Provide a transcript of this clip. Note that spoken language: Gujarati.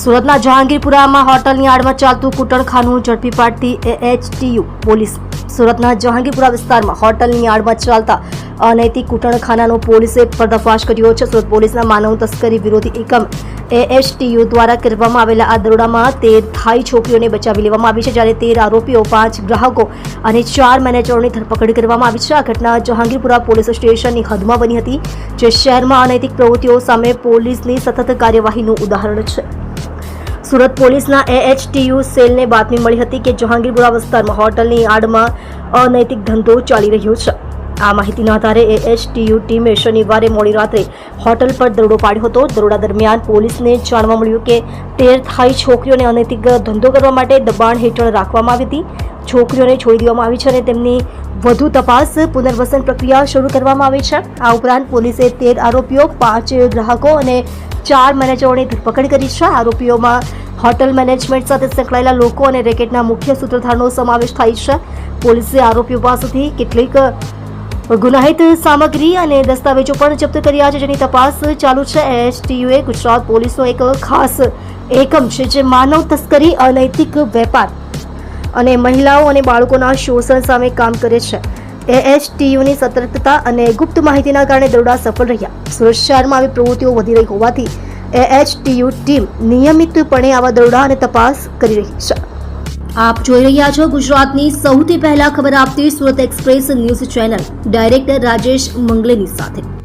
સુરતના જહાંગીરપુરામાં હોટલની આડમાં ચાલતું કૂટણખાનું ઝડપી પાડતી એએચટીયુ પોલીસ. સુરતના જહાંગીરપુરા વિસ્તારમાં હોટલની આડમાં ચાલતા અનૈતિક કૂટણખાનાનો પોલીસે પર્દાફાશ કર્યો છે. સુરત પોલીસના માનવ તસ્કરી વિરોધી એકમ એએચટીયુ દ્વારા કરવામાં આવેલા આ દરોડામાં તેર થાઈ છોકરીઓને બચાવી લેવામાં આવી છે, જ્યારે તેર આરોપીઓ, પાંચ ગ્રાહકો અને ચાર મેનેજરોની ધરપકડ કરવામાં આવી છે. આ ઘટના જહાંગીરપુરા પોલીસ સ્ટેશનની હદમાં બની હતી, જે શહેરમાં અનૈતિક પ્રવૃત્તિઓ સામે પોલીસની સતત કાર્યવાહીનું ઉદાહરણ છે. સુરત પોલીસના એએચટીયુ સેલને બાતમી મળી હતી કે જહાંગીરપુરા વિસ્તારમાં હોટલની આડમાં અનૈતિક ધંધો ચાલી રહ્યો છે. આ માહિતીના આધારે એએચટીયુ ટીમે શનિવારે મોડી રાત્રે હોટલ પર દરોડો પાડ્યો હતો. દરોડા દરમિયાન પોલીસને જાણવા મળ્યું કે તેર થાઈ છોકરીઓને અનૈતિક ધંધો કરવા માટે દબાણ હેઠળ રાખવામાં આવી હતી. છોકરીઓને છોડી દેવામાં આવી છે અને તેમની વધુ તપાસ પુનર્વસન પ્રક્રિયા શરૂ કરવામાં આવી છે. આ ઉપરાંત પોલીસે તેર આરોપીઓ, પાંચ ગ્રાહકો અને ચાર મેનેજરોની ધરપકડ કરી છે. આરોપીઓમાં હોટલ મેનેજમેન્ટ સાથે સંકળાયેલા લોકો અને રેકેટના મુખ્ય સૂત્રધારનો સમાવેશ થાય છે. પોલીસે આરોપીઓ પાસેથી કેટલીક ગુનાહિત સામગ્રી અને દસ્તાવેજો પણ જપ્ત કર્યા છે, જેની તપાસ ચાલુ છે. એસટીયુએ ગુજરાત પોલીસનો એક ખાસ એકમ છે, જે માનવ તસ્કરી, અનૈતિક વેપાર અને મહિલાઓ અને બાળકોના શોષણ સામે કામ કરે છે. એએચટીયુની સતર્કતા અને ગુપ્ત માહિતીના કારણે દરોડા સફળ રહ્યા. સુરત શહેરમાં આવી પ્રવૃત્તિઓ વધી રહી હોવાથી એએચટીયુ ટીમ નિયમિતપણે આવા દરોડા અને તપાસ કરી રહી છે. આપ જોઈ રહ્યા છો ગુજરાતની સૌથી પહેલા ખબર આપતી Surat express news channel. Director Rajesh મંગલેની સાથે.